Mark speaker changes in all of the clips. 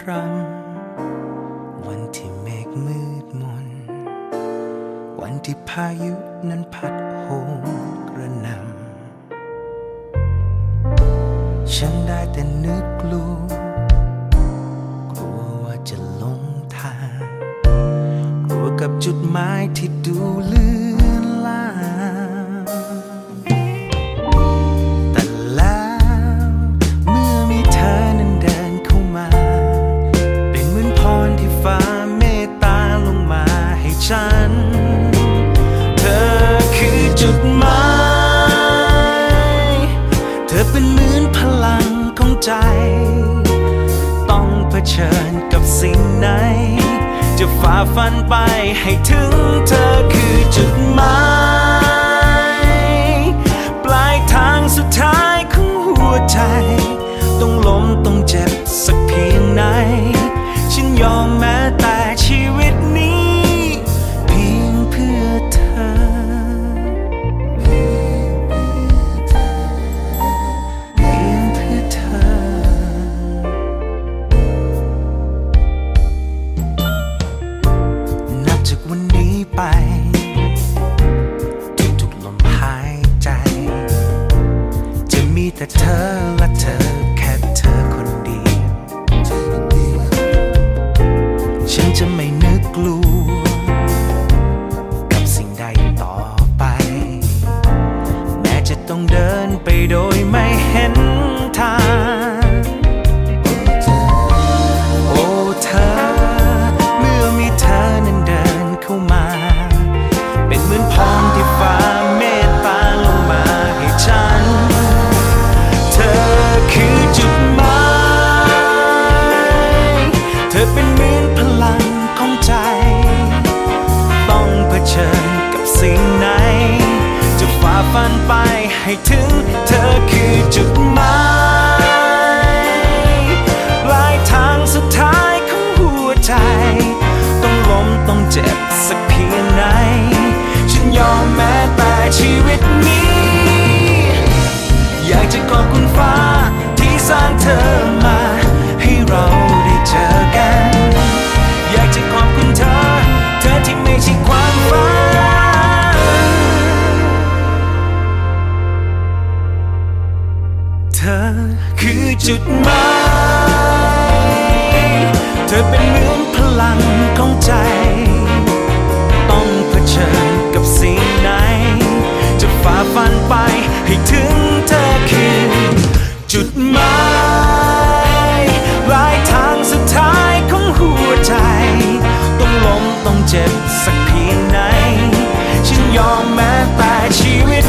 Speaker 1: ที่ฝนพรำวันที่เมฆมืดมน วันที่พายุนั้นพัดโหมกระหนำฉันได้แต่นึกกลัวกลัวว่าจะหลงทาง กลัวกับจุดหมายที่ดูเลื่อ ใจ ต้องเผชิญกับสิ่งไหน จะฝ่าฟันไปให้ถึงเธอคือจุดหมาย ชิญกับสิ่งไหน จะฝ่าฟันไปให้ถึงเธอคือจุดหมายปลายทางสุดท้ายของหัวใจ ต้องล้มต้องเจ็บสักเพียงไหน ฉันยอมแม้แต่ชีวิต ธอคือจุดหมายเธอเป็นเหมือนพลังของใจ ต้องเผชิญกับสิ่งไหน จะฝ่าฟันไปให้ถึงเธอคือจุดหมายปลายทางสุดท้ายของหัวใจ ต้องล้มต้องเจ็บสักเพียงไหน ฉันยอมแม้แต่ชีวิต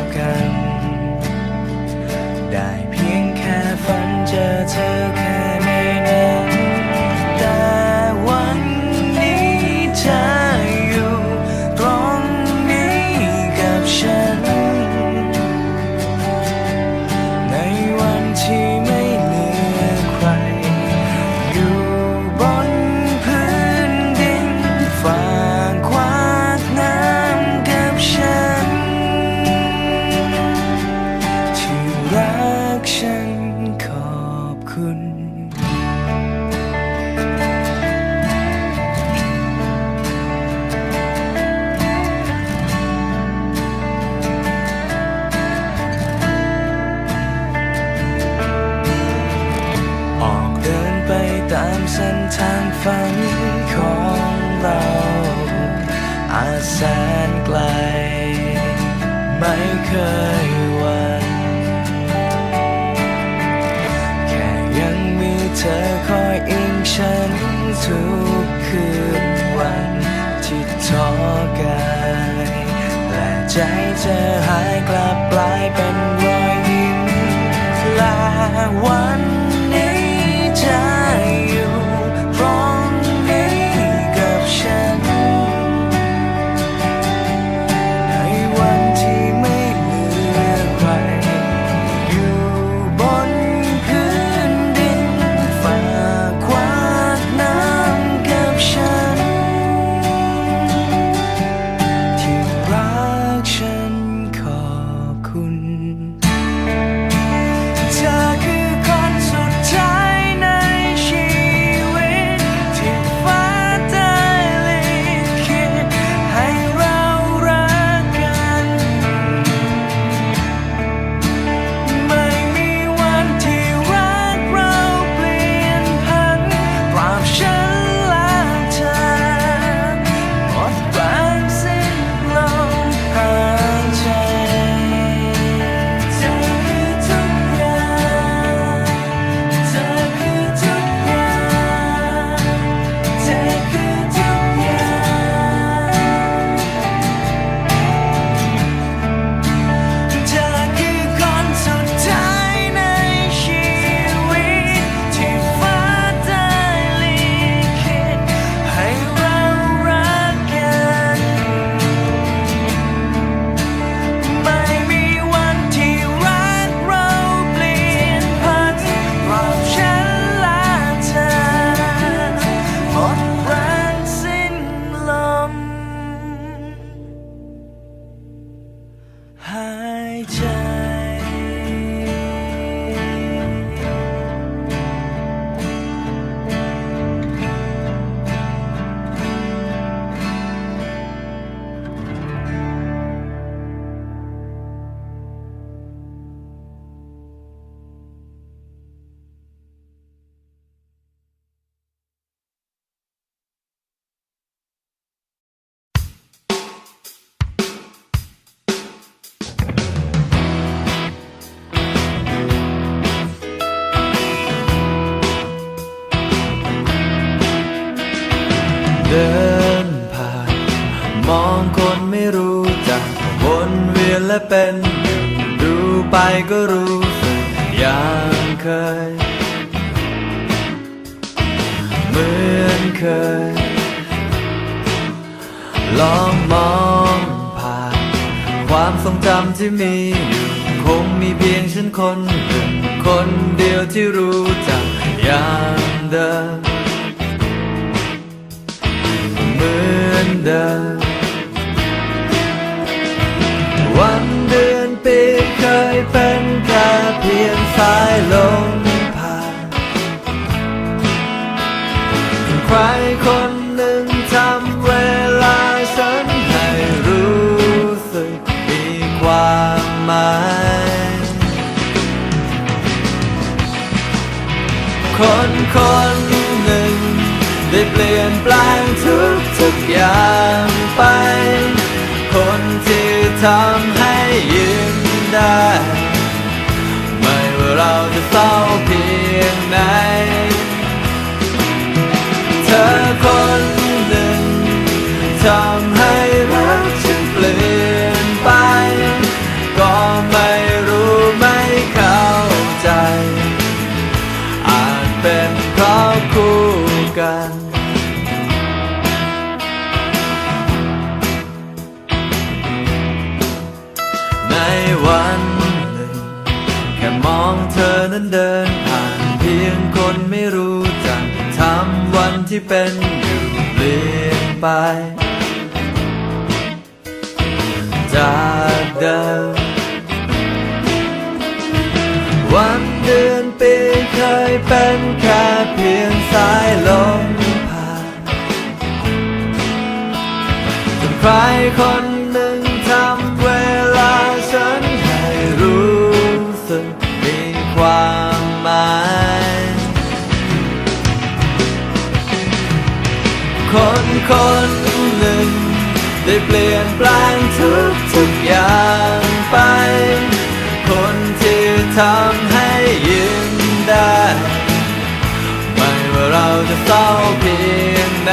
Speaker 1: บกัน ได้เพียงแค่ฝันเจอเธอ ทุก
Speaker 2: คืนวันที่ท้อกายและใจเธอหายกลับกลายเป็นรอยยิ้มและวัน ก็รู้สึกอย่างเคย เหมือนเคย ลองมองผ่าน ความทรงจำที่มีอยู่ คงมีเพียงฉันคนหนึ่งคนเดียวที่รู้จักอย่างเดิมเหมือนเดิม สายลมผ่านใครคนหนึ่งทำเวลาฉันให้รู้สึกมีความหมาย คนคนหนึ่งได้เปลี่ยนแปลงทุกทุกอย่างไป คนที่ทำให้ยิ้มได้ เธอนั้นเดินผ่านเพียงคนไม่รู้จักทำวันที่เป็นอยู่เปลี่ยนไป จากเดิมวันเดือนปีเคยเป็นแค่เพียงสายลมผ่านจนใครคน คนคนหนึ่ง ได้เปลี่ยนแปลงทุกทุกอย่างไป คนที่ทำให้ยิ้มได้ ไม่ว่าเราจะเศร้าเพียงไหน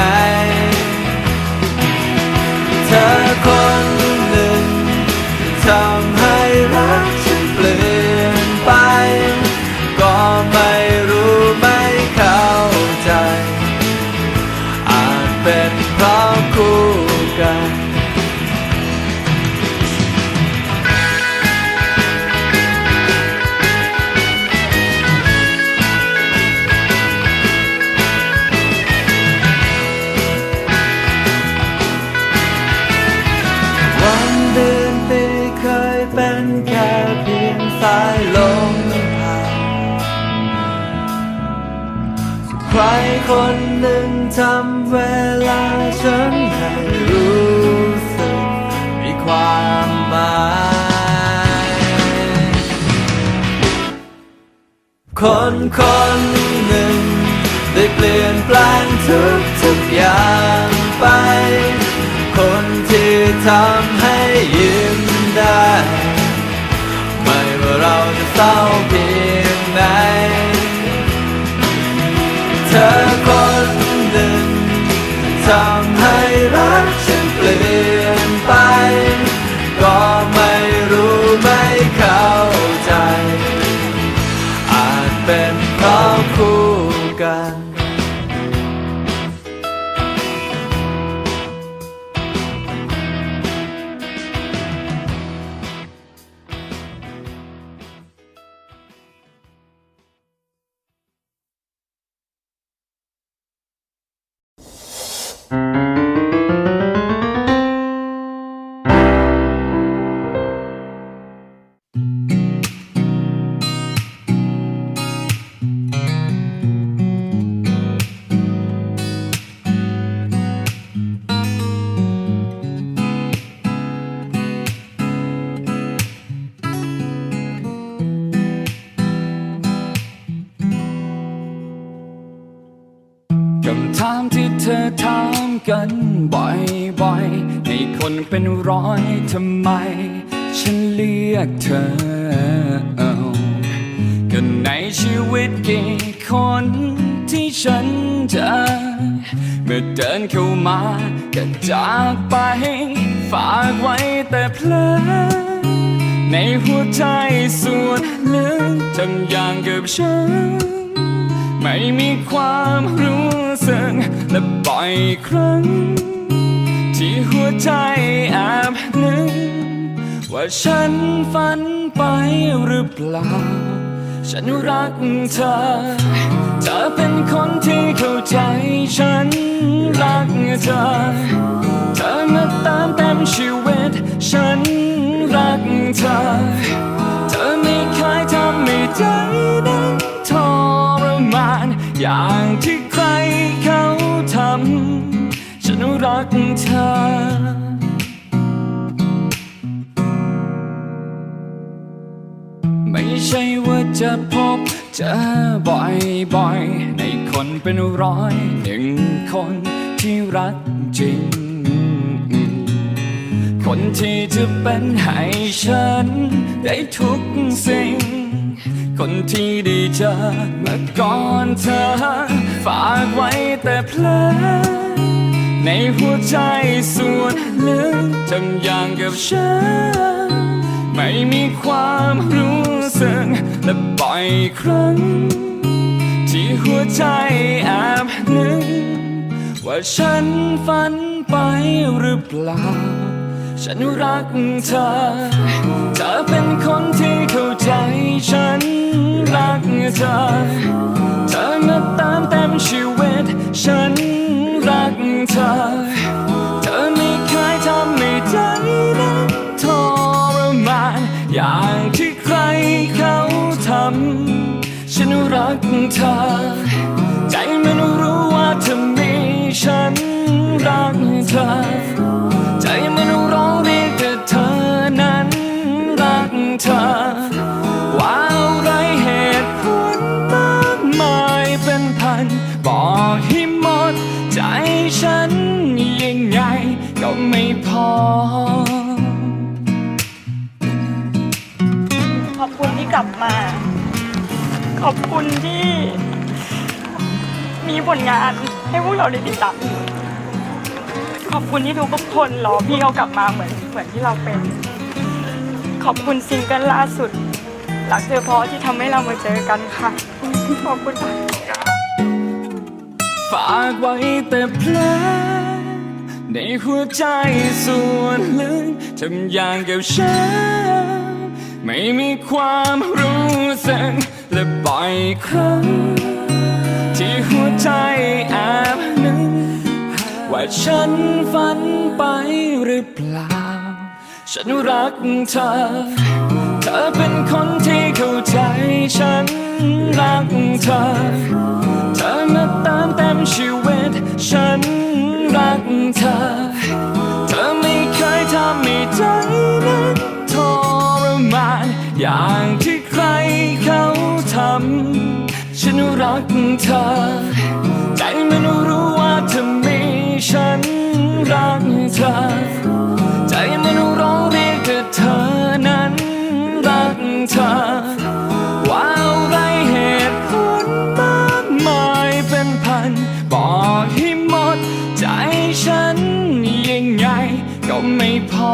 Speaker 2: คนคนหนึ่ง ได้เปลี่ยนแปลงทุกทุกอย่างไป คนที่ทำให้ยิ้มได้ ไม่ว่าเราจะเศร้าเพียง กัน
Speaker 3: บ่อยๆให้คนเป็นร้อยทำไม ฉันเรียกเธอเอกันในชีวิตกี่คนที่ฉันเจอเมื่อเดินเข้ามาก็จากไป ฝากไว้แต่เพลอในหัวใจส่วนลึกทำอย่างกับฉัน ไม่มีความรู้ สึกและบ่อยครั้ง ที่หัวใจแอบนึกว่าฉันฝันไปหรือเปล่า ฉันรักเธอ เธอเป็นคนที่เข้าใจฉันรักเธอ เธอมาตามเต็มชีวิต ฉันรักเธอ เธอไม่เคยทำให้ใจนั้นทรมานอย่างที่ำ ฉันรักเธอไม่ใช่ว่าจะพบเจอบ่อยๆ ในคนเป็นร้อยหนึ่งคนที่รักจริง คนที่จะเป็นให้ฉันได้ทุกสิ่ง คนที่ได้เจอเมื่อก่อนเธอ ฝากไว้แต่เพลในหัวใจส่วนลึกทำอย่างกับฉัน ไม่มีความรู้สึกและบ่อยครั้ง ที่หัวใจแอบนึกว่าฉันฝันไปหรือเปล่า ฉันรักเธอ เธอเป็นคนที่เข้าใจฉันรักเธอ เธอมาตามเต็มชีวิต ฉันรักเธอ เธอไม่เคยทำให้ใจนั้นทรมานอย่างที่ใครเขาทำฉันรักเธอ อบ
Speaker 4: คุณที่กขอบคุณที่ มีผลงานให้พวกเราได้ติดตามขอบคุณที่ทุกคนรอพี่เขากลับมาเหมือนเหมือนที่เราเป็น ขอบคุณซิงเกิลล่าสุดรักเธอเพอที่ทำให้เรามาเจอกันค่ะ ขอบคุณค่ะ
Speaker 3: ฝากไว้แต่เพลงในหัวใจส่วนลึกทำอย่างเกับฉันไม่มีความรู้ สึกและบ่อยครั้ง ที่หัวใจแอบนึกว่าฉันฝันไปหรือเปล่า ฉันรักเธอ เธอเป็นคนที่เข้าใจฉันรักเธอ เธอมาเติมเต็มชีวิต ฉันรักเธอ เธอไม่เคยทำให้ใจนั้นทรมานอย่างำ ฉันรักเธอ ใจมันรู้ว่าเธอมีฉันรักเธอ ใจมันร้องเรียกแต่เธอนั้นรักเธอ ว่าอะไรเหตุผลมากมายเป็นพัน บอกให้หมด ใจฉันยังไงก็ไม่พอ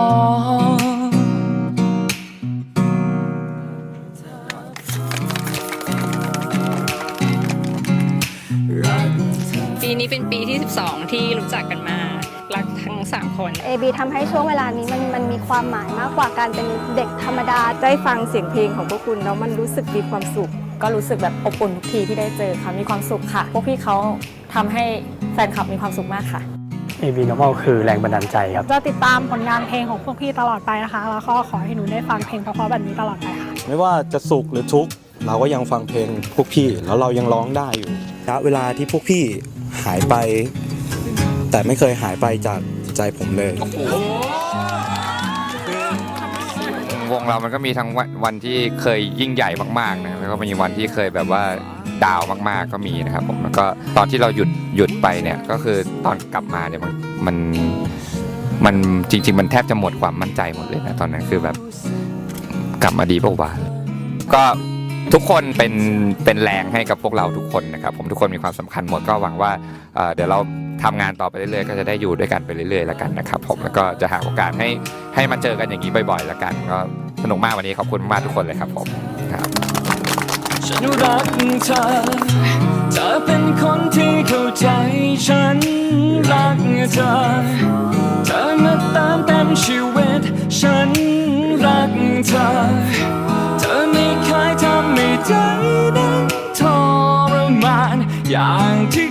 Speaker 5: นี้เป็นปีที่ 12 ที่รู้จักกันมา รักทั้ง 3 คน
Speaker 6: AB ทำให้ช่วงเวลานี้มันมันมีความหมายมากกว่าการเป็นเด็กธรรมดา
Speaker 7: ได้ฟังเสียงเพลงของพวกคุณแล้วมันรู้สึกมีความสุข ก็รู้สึกแบบอบอุ่นทุกทีที่ได้เจอค่ะมีความสุขค่ะ พวกพี่เขาทำให้แฟนคลับมีความสุขมากค่ะ
Speaker 8: AB Normal คือแรงบันดาลใจครับ
Speaker 9: จะติดตามผลงานเพลงของพวกพี่ตลอดไปนะคะ แล้วก็ขอให้หนูได้ฟังเพลงเพราะๆแบบนี้ตลอดไปค่ะ
Speaker 10: ไม่ว่าจะสุขหรือทุกข์เราก็ยังฟังเพลงพวกพี่แล้วเรายังร้องได้อยู่ณเวลาที่พวกพี่ หายไป แต่ไม่เคยหายไปจากใจผมเลย
Speaker 11: วงเรามันก็มีทั้งวันวันที่เคยยิ่งใหญ่มากๆนะแล้วก็มีวันที่เคยแบบว่าดาวมากๆก็มีนะครับผมแล้วก็ตอนที่เราหยุดหยุดไปเนี่ยก็คือตอนกลับมาเนี่ยมันมันมันจริง ๆ มันแทบจะหมดความมั่นใจหมดเลยนะตอนนั้นคือแบบกลับมาดีเปล่าวะก็ ทุกคนเป็นเป็นแรงให้กับพวกเราทุกคนนะครับผมทุกคนมีความสำคัญหมดก็หวังว่าเดี๋ยวเราทำงานต่อไปเรื่อยๆก็จะได้อยู่ด้วยกันไปเรื่อยๆแล้วกันนะครับผมแล้วก็จะหาโอกาสให้ให้มาเจอกันอย่างนี้บ่อยๆแล้วกันก็สนุกมากวันนี้ขอบคุณมากทุกคนเลยครับผมครับ
Speaker 3: ฉันรักเธอเธอเป็นคนที่เข้าใจฉันรักเธอเธอมาติมเต็มชีวิตฉันรักเธอ เคยทำให้ใจนั้นทรมานอย่างที่